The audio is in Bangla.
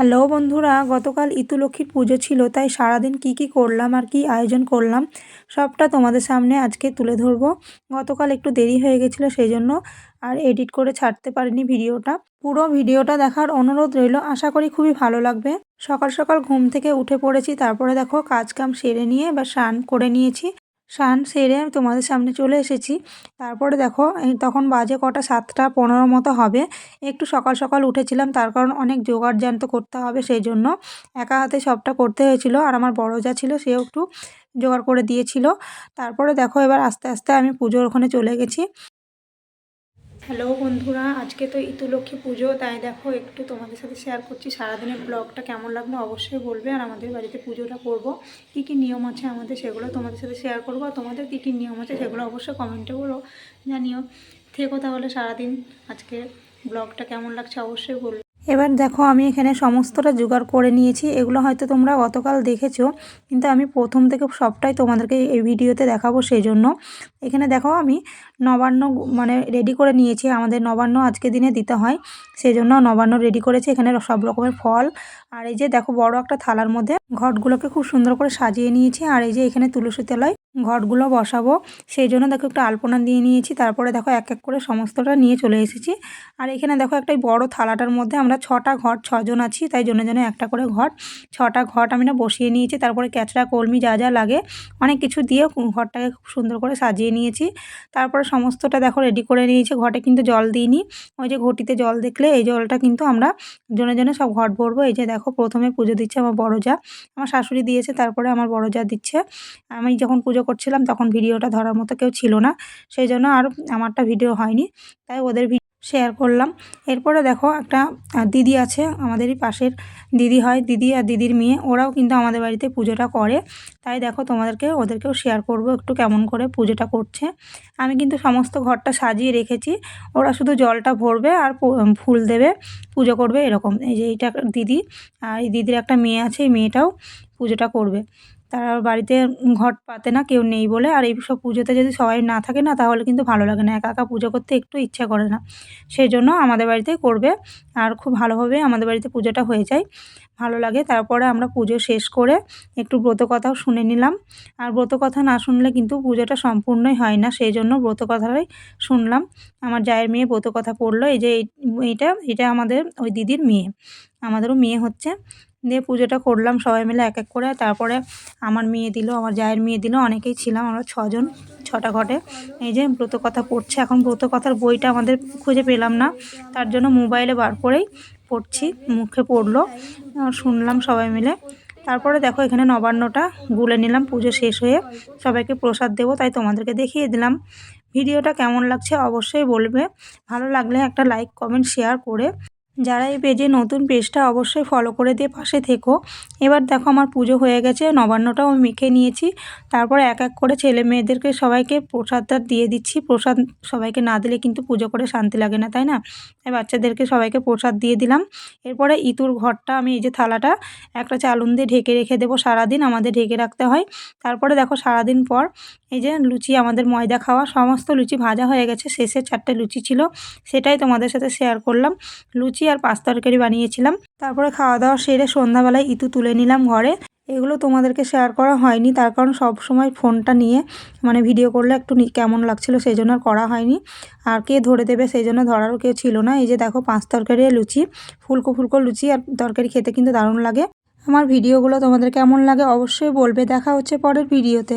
হ্যালো বন্ধুরা, গতকাল ইতুলক্ষ্মীর পুজো ছিল, তাই সারাদিন কি কি করলাম আর কি আয়োজন করলাম, সবটা তোমাদের সামনে আজকে তুলে ধরবো। গতকাল একটু দেরি হয়ে গেছিল সেই জন্য আর এডিট করে ছাড়তে পারিনি ভিডিওটা। পুরো ভিডিওটা দেখার অনুরোধ রইল, আশা করি খুবই ভালো লাগবে। সকাল সকাল ঘুম থেকে উঠে পড়েছি, তারপরে দেখো কাজ কাম সেরে নিয়ে বা স্নান করে নিয়েছি। স্নান সেরে আমি তোমাদের সামনে চলে এসেছি। তারপরে দেখো তখন বাজে কটা সাতটা পনেরো মতো হবে। একটু সকাল সকাল উঠেছিলাম, তার কারণ অনেক জোগাড় জান্ত করতে হবে সেই জন্য একা হাতে সবটা করতে হয়েছিল, আর আমার বড় যা ছিল সেও একটু জোগাড় করে দিয়েছিল। তারপরে দেখো, এবার আস্তে আস্তে আমি পুজোর ওখানে চলে গেছি। হ্যালো বন্ধুরা, আজকে তো ইতুলক্ষ্মী পুজো, তাই দেখো একটু তোমাদের সাথে শেয়ার করছি। সারাদিনের ব্লগটা কেমন লাগল অবশ্যই বলবে, আর আমাদের বাড়িতে পুজোটা করব। কি কি নিয়ম আছে আমাদের সেগুলো তোমাদের সাথে শেয়ার করব, আর তোমাদের কী কী নিয়ম আছে সেগুলো অবশ্যই কমেন্টে বলো, জানিও। থেকো তাহলে সারাদিন আজকে ব্লগটা কেমন লাগছে অবশ্যই বলবে। এবার দেখো আমি এখানে সমস্তটা জোগাড় করে নিয়েছি। এগুলো হয়তো তোমরা গতকাল দেখেছ, কিন্তু আমি প্রথম থেকে সবটাই তোমাদেরকে এই ভিডিওতে দেখাবো সেই জন্য এখানে দেখো আমি নবান্ন মানে রেডি করে নিয়েছি, আমাদের নবান্ন আজকে দিনে দিতে হয় সেই জন্য নবান্ন রেডি করেছি। এখানে সব রকমের ফল, আর এই যে দেখো বড় একটা থালার মধ্যে ঘটগুলোকে খুব সুন্দর করে সাজিয়ে নিয়েছি, আর এই যে এখানে তুলসী তলায় ঘটগুলো বসাবো। সেই জন্য দেখো একটু আলপনা দিয়ে নিয়েছি, তারপরে দেখো এক এক করে সমস্তটা নিয়ে চলে এসেছি। আর এখানে দেখো একটা বড় থালাটার মধ্যে আমরা ছটা ঘট, ছজন আছি, তাই জন্য জন্য একটা করে ঘট। ছটা ঘট আমি না বসিয়ে নিয়েছি, তারপরে ক্যাচড়া কলমি যা যা লাগে, অনেক কিছু দিয়ে ঘরটাকে খুব সুন্দর করে সাজিয়ে নিয়েছি। তারপরে সমস্তটা দেখো রেডি করে নিয়েছি, ঘটে কিন্তু জল দিইনি। ওই যে ঘটিতে জল দেখলে, এই জলটা কিন্তু আমরা জনে জনে সব ঘট ভরবো। এই যে দেখো প্রথমে পুজো দিচ্ছে আমার বড় যা আমার শাশুড়ি দিয়েছে, তারপরে আমার বড় যা দিচ্ছে। আমি যখন পুজো করছিলাম, তখন ভিডিওটা ধরার মতো কেউ ছিল না। সেই জন্য আর আমারটা ভিডিও হয়নি। তাই ওদের শেয়ার করলাম। এরপরে দেখো একটা দিদি আছে, আমাদেরই পাশের দিদি হয়, দিদি আর দিদির মেয়ে। ওরাও কিন্তু আমাদের বাড়িতে পুজোটা করে। তাই দেখো তোমাদেরকে, ওদেরকেও শেয়ার করব একটু কেমন করে পুজোটা করছে। আমি কিন্তু সমস্ত ঘরটা সাজিয়ে রেখেছি। ওরা শুধু জলটা ভরবে আর ফুল দেবে, পুজো করবে এরকম। এই যে এইটা দিদি, আর এই দিদির একটা মেয়ে আছে, এই মেয়েটাও পুজোটা করবে। তারা বাড়িতে ঘট পাতে না, কেউ নেই বলে। আর এই সব পুজোতে যদি সবাই না থাকে না, তাহলে কিন্তু ভালো লাগে না। একা একা পুজো করতে একটু ইচ্ছা করে না। সেই জন্য আমাদের বাড়িতেই করবে। আর খুব ভালোভাবে আমাদের বাড়িতে পুজোটা হয়ে যায়। ভালো লাগে। তারপরে আমরা পুজো শেষ করে একটু ব্রত কথাও শুনে নিলাম। আর ব্রত কথা না শুনলে কিন্তু পুজোটা সম্পূর্ণই হয় না। সেই জন্য ব্রত কথাটাই শুনলাম। আমার জায়ের মেয়ে ব্রত কথা পড়ল। এই যে এইটা এটা আমাদের ওই দিদির মেয়ে। আমাদেরও মেয়ে হচ্ছে। দিয়ে পুজোটা করলাম সবাই মিলে এক এক করে। তারপরে আমার মেয়ে দিল, আমার জায়ের মেয়ে দিল, অনেকেই ছিলাম আমরা ছজন, ছটা ঘটে। এই যে ব্রত কথা পড়ছে, এখন ব্রত কথার বইটা আমাদের খুঁজে পেলাম না। তার জন্য মোবাইলে বার করেই পড়ছি, মুখে পড়ল শুনলাম সবাই মিলে। তারপরে দেখো এখানে নবান্নটা গুলে নিলাম, পুজো শেষ হয়ে সবাইকে প্রসাদ দেবো, তাই তোমাদেরকে দেখিয়ে দিলাম। ভিডিওটা কেমন লাগছে অবশ্যই বলবে, ভালো লাগলে একটা লাইক কমেন্ট শেয়ার করে যারা এই পেজে নতুন পেজটা অবশ্যই ফলো করে দিয়ে পাশে থেকো। এবার দেখো আমার পুজো হয়ে গেছে, নবান্নটাও আমি মেখে নিয়েছি। তারপর এক এক করে ছেলে মেয়েদেরকে সবাইকে প্রসাদটা দিয়ে দিচ্ছি। প্রসাদ সবাইকে না দিলে কিন্তু পুজো করে শান্তি লাগে না, তাই না? তাই বাচ্চাদেরকে সবাইকে প্রসাদ দিয়ে দিলাম। এরপরে ইতুর ঘরটা আমি এই যে থালাটা, একটা চালুন দিয়ে ঢেকে রেখে দেবো সারাদিন, আমাদের ঢেকে রাখতে হয়। তারপরে দেখো সারাদিন পর এই যে লুচি, আমাদের ময়দা খাওয়া, সমস্ত লুচি ভাজা হয়ে গেছে। শেষের চারটে লুচি ছিল, সেটাই তোমাদের সাথে শেয়ার করলাম। লুচি আর পাঁচ তরকারি বানিয়েছিলাম। তারপরে খাওয়া দাওয়া সেরে সন্ধ্যাবেলায় ইতু তুলে নিলাম ঘরে। এগুলো তোমাদেরকে শেয়ার করা হয়নি, তার কারণ সব সময় ফোনটা নিয়ে মানে ভিডিও করলে একটু কেমন লাগছিল সেই জন্য আর করা হয়নি। আর কে ধরে দেবে সেই জন্য ধরারও কেউ ছিল না। এই যে দেখো পাঁচ তরকারি লুচি, ফুলকো ফুলকো লুচি আর তরকারি খেতে কিন্তু দারুণ লাগে। আমার ভিডিওগুলো তোমাদের কেমন লাগে অবশ্যই বলবে। দেখা হচ্ছে পরের ভিডিওতে